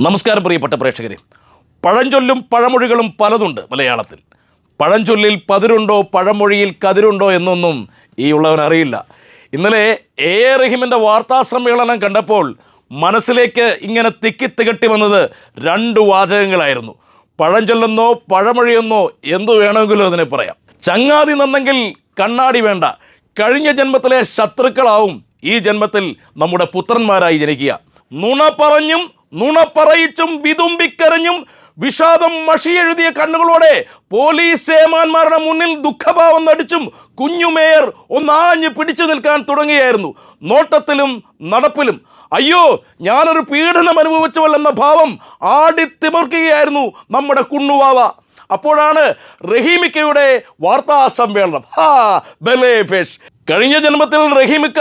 നമസ്കാരം പ്രിയപ്പെട്ട പ്രേക്ഷകരെ. പഴഞ്ചൊല്ലും പഴമൊഴികളും പലതുണ്ട് മലയാളത്തിൽ. പഴഞ്ചൊല്ലിൽ പതിരുണ്ടോ പഴമൊഴിയിൽ കതിരുണ്ടോ എന്നൊന്നും ഈ ഉള്ളവൻ അറിയില്ല. ഇന്നലെ എ എ റഹീമിന്റെ വാർത്താ സമ്മേളനം കണ്ടപ്പോൾ മനസ്സിലേക്ക് ഇങ്ങനെ തിക്കി തികട്ടി വന്നത് രണ്ട് വാചകങ്ങളായിരുന്നു. പഴഞ്ചൊല്ലെന്നോ പഴമൊഴിയെന്നോ എന്തു വേണമെങ്കിലും അതിനെ പറയാം. ചങ്ങാതി നന്നെങ്കിൽ കണ്ണാടി വേണ്ട. കഴിഞ്ഞ ജന്മത്തിലെ ശത്രുക്കളാവും ഈ ജന്മത്തിൽ നമ്മുടെ പുത്രന്മാരായി ജനിക്കുക. നുണ പറഞ്ഞും നുണ പറയിച്ചും വിതുമ്പിക്കരഞ്ഞും വിഷാദം മഷിയെഴുതിയ കണ്ണുകളോടെ പോലീസ് സേമാന്മാരുടെ മുന്നിൽ ദുഃഖഭാവം നടിച്ചും കുഞ്ഞുമേയർ ഒന്നാഞ്ഞ് പിടിച്ചു നിൽക്കാൻ തുടങ്ങിയായിരുന്നു. നോട്ടത്തിലും നടപ്പിലും. അയ്യോ ഞാനൊരു പീഡനം അനുഭവിച്ചവല്ലെന്ന ഭാവം ആടിത്തിമർക്കുകയായിരുന്നു നമ്മുടെ കുണ്ണുവാവ. അപ്പോഴാണ് റഹീമിക്കയുടെ വാർത്താ സമ്മേളനം ഹാ ബലേ കഴിഞ്ഞ ജന്മത്തിൽ റഹീമിക്ക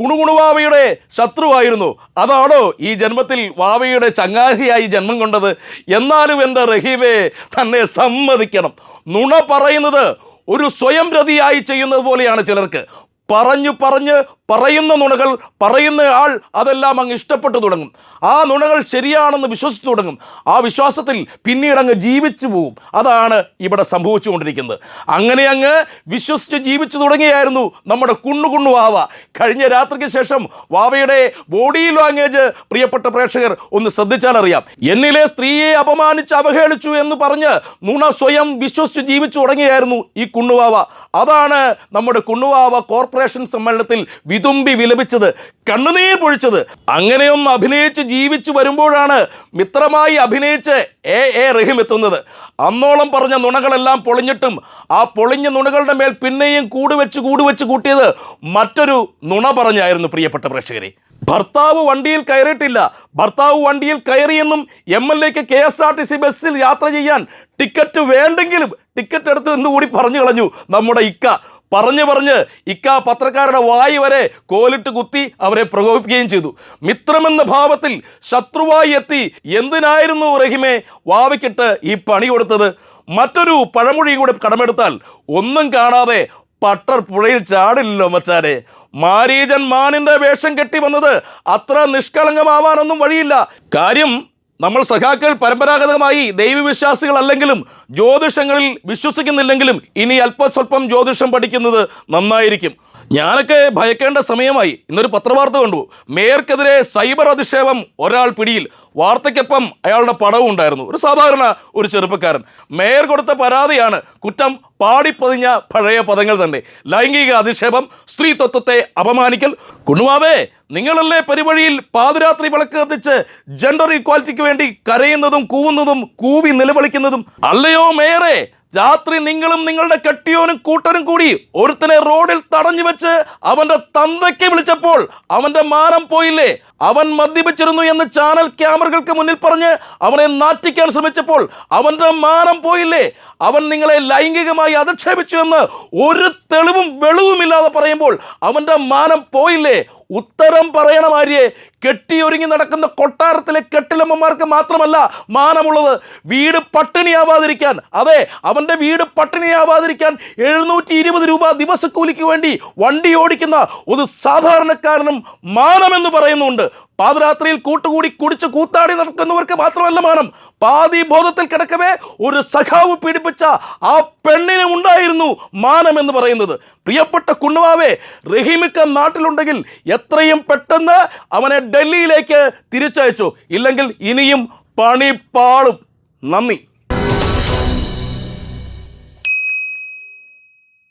കുണുകുണുവാവയുടെ ശത്രുവായിരുന്നു. അതാണോ ഈ ജന്മത്തിൽ വാവയുടെ ചങ്ങാതിയായി ജന്മം കൊണ്ടത്? എന്നാലും എന്റെ റഹീമെ തന്നെ സമ്മതിക്കണം. നുണ പറയുന്നത് ഒരു സ്വയം രതിയായി ചെയ്യുന്നത് പോലെയാണ് ചിലർക്ക്. പറഞ്ഞു പറഞ്ഞ് പറയുന്ന നുണകൾ പറയുന്ന ആൾ അതെല്ലാം അങ്ങ് ഇഷ്ടപ്പെട്ടു തുടങ്ങും. ആ നുണകൾ ശരിയാണെന്ന് വിശ്വസിച്ചു തുടങ്ങും. ആ വിശ്വാസത്തിൽ പിന്നീട് അങ്ങ് ജീവിച്ചു പോകും അതാണ് ഇവിടെ സംഭവിച്ചുകൊണ്ടിരിക്കുന്നത്. അങ്ങനെ അങ്ങ് വിശ്വസിച്ച് ജീവിച്ചു തുടങ്ങിയായിരുന്നു നമ്മുടെ കുണ്ണു കുണ്ണു വാവ. കഴിഞ്ഞ രാത്രിക്ക് ശേഷം വാവയുടെ ബോഡി ലാംഗ്വേജ് പ്രിയപ്പെട്ട പ്രേക്ഷകർ ഒന്ന് ശ്രദ്ധിച്ചാൽ അറിയാം. എന്നിലെ സ്ത്രീയെ അപമാനിച്ച് അവഹേളിച്ചു എന്ന് പറഞ്ഞ് നുണ സ്വയം വിശ്വസിച്ച് ജീവിച്ചു തുടങ്ങിയായിരുന്നു ഈ കുണ്ണുവാവ അതാണ് നമ്മുടെ കുണ്ണുവാവ കോർപ്പറേഷൻ സമ്മേളനത്തിൽ വിതുമ്പി വിലപിച്ചത് കണ്ണുനീർ പൊഴിച്ചത്. അങ്ങനെയൊന്ന് അഭിനയിച്ച് ജീവിച്ചു വരുമ്പോഴാണ് മിത്രമായി അഭിനയിച്ച് എ. എ. റഹീം എത്തുന്നത്. അന്നോളം പറഞ്ഞ നുണകളെല്ലാം പൊളിഞ്ഞിട്ടും ആ പൊളിഞ്ഞ നുണകളുടെ മേൽ പിന്നെയും കൂടുവെച്ച് കൂടുവെച്ച് കൂട്ടിയത് മറ്റൊരു നുണ പറഞ്ഞായിരുന്നു പ്രിയപ്പെട്ട പ്രേക്ഷകരെ. ഭർത്താവ് വണ്ടിയിൽ കയറിയിട്ടില്ല. ഭർത്താവ് വണ്ടിയിൽ കയറിയെന്നും എം എൽ എക്ക് K S R T C ബസ്സിൽ യാത്ര ചെയ്യാൻ ടിക്കറ്റ് വേണ്ടെങ്കിലും ടിക്കറ്റ് എടുത്തു എന്ന് കൂടി പറഞ്ഞു കളഞ്ഞു നമ്മുടെ ഇക്ക. പറഞ്ഞു പറഞ്ഞ് ഇക്ക പത്രക്കാരുടെ വായി വരെ കോലിട്ട് കുത്തി അവരെ പ്രകോപിപ്പിക്കുകയും ചെയ്തു. മിത്രമെന്ന ഭാവത്തിൽ ശത്രുവായി എത്തി എന്തിനായിരുന്നു റഹിമെ വാവയ്ക്കിട്ട് ഈ പണി കൊടുത്തത്? മറ്റൊരു പഴമൊഴിയും കൂടെ കടമെടുത്താൽ ഒന്നും കാണാതെ പട്ടർ പുഴയിൽ ചാടില്ലല്ലോ മച്ചാരെ മാരീജൻ മാനിന്റെ വേഷം കെട്ടി വന്നത് അത്ര നിഷ്കളങ്കമാവാനൊന്നും വഴിയില്ല. കാര്യം നമ്മൾ സഖാക്കൾ പരമ്പരാഗതമായി ദൈവവിശ്വാസികളല്ലെങ്കിലും ജ്യോതിഷങ്ങളിൽ വിശ്വസിക്കുന്നില്ലെങ്കിലും ഇനി അല്പസ്വല്പം ജ്യോതിഷം പഠിക്കുന്നത് നന്നായിരിക്കും. ഞാനൊക്കെ ഭയക്കേണ്ട സമയമായി. ഇന്നൊരു പത്രവാർത്ത കണ്ടു. മേയർക്കെതിരെ സൈബർ അധിക്ഷേപം ഒരാൾ പിടിയിൽ. വാർത്തയ്ക്കൊപ്പം അയാളുടെ പടവും ഉണ്ടായിരുന്നു. ഒരു സാധാരണ ഒരു ചെറുപ്പക്കാരൻ. മേയർ കൊടുത്ത പരാതിയാണ് കുറ്റം പാടിപ്പതിഞ്ഞ പഴയ പദങ്ങൾ തന്നെ. ലൈംഗിക അധിക്ഷേപം സ്ത്രീത്വത്തെ അപമാനിക്കൽ. കുണുവാവേ നിങ്ങളല്ലേ പരിവഴിയിൽ പാതിരാത്രി വിളക്ക് കത്തിച്ച് ജെൻഡർ ഈക്വാലിറ്റിക്ക് വേണ്ടി കരയുന്നതും കൂവുന്നതും കൂവി നിലവിളിക്കുന്നതും? അല്ലയോ മേയറെ രാത്രി നിങ്ങളും നിങ്ങളുടെ കെട്ടിയോനും കൂട്ടരും കൂടി ഒരുത്തനെ റോഡിൽ തടഞ്ഞു വെച്ച് അവന്റെ തന്തയ്ക്ക് വിളിച്ചപ്പോൾ അവന്റെ മാനം പോയില്ലേ? അവൻ മദ്യപിച്ചിരുന്നു എന്ന് ചാനൽ ക്യാമറകൾക്ക് മുന്നിൽ പറഞ്ഞ് അവനെ നാറ്റിക്കാൻ ശ്രമിച്ചപ്പോൾ അവന്റെ മാനം പോയില്ലേ? അവൻ നിങ്ങളെ ലൈംഗികമായി അധിക്ഷേപിച്ചു എന്ന് ഒരു തെളിവും വെളിവുമില്ലാതെ പറയുമ്പോൾ അവന്റെ മാനം പോയില്ലേ? ഉത്തരം പറയണ ആര്യെ. കെട്ടിയൊരുങ്ങി നടക്കുന്ന കൊട്ടാരത്തിലെ കെട്ടിലമ്മമാർക്ക് മാത്രമല്ല മാനമുള്ളത്. വീട് പട്ടിണിയാവാതിരിക്കാൻ അതെ അവന്റെ വീട് പട്ടിണിയാവാതിരിക്കാൻ എഴുന്നൂറ്റി ഇരുപത് രൂപ ദിവസക്കൂലിക്ക് വേണ്ടി വണ്ടി ഓടിക്കുന്ന ഒരു സാധാരണക്കാരനും മാനമെന്ന് പറയുന്നുണ്ട്. പാതിരാത്രിയിൽ കൂട്ടുകൂടി കുടിച്ച് കൂത്താടി നടക്കുന്നവർക്ക് മാത്രമല്ല മാനം. പാതി ബോധത്തിൽ കിടക്കവേ ഒരു സഖാവ് പീഡിപ്പിച്ച ആ പെണ്ണിന് ഉണ്ടായിരുന്നു മാനം എന്ന് പറയുന്നത്. പ്രിയപ്പെട്ട കുണ്ണുവാവേ റഹീമിക്ക നാട്ടിലുണ്ടെങ്കിൽ എത്രയും പെട്ടെന്ന് അവനെ ഡൽഹിയിലേക്ക് തിരിച്ചയച്ചു. ഇല്ലെങ്കിൽ ഇനിയും പണി പാളും നന്ദി.